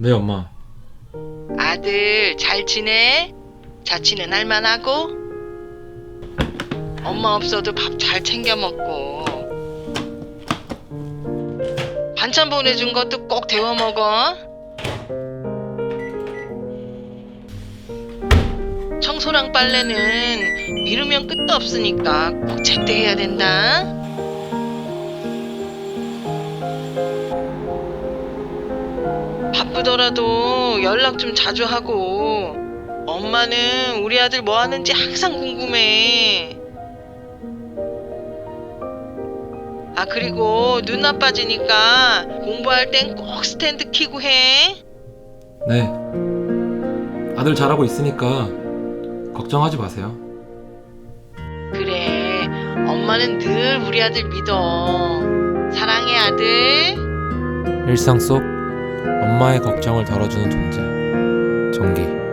네, 엄마. 아들 잘 지내? 자취는 할만하고? 엄마 없어도 밥 잘 챙겨 먹고 반찬 보내준 것도 꼭 데워 먹어. 청소랑 빨래는 미루면 끝도 없으니까 꼭 제때 해야 된다. 바쁘더라도 연락 좀 자주 하고 엄마는 우리 아들 뭐 하는지 항상 궁금해. 아 그리고 눈 나빠지니까 공부할 땐 꼭 스탠드 키고 해. 네. 아들 잘하고 있으니까 걱정하지 마세요. 그래 엄마는 늘 우리 아들 믿어. 사랑해 아들. 일상 속 엄마의 걱정을 덜어주는 존재. 정기.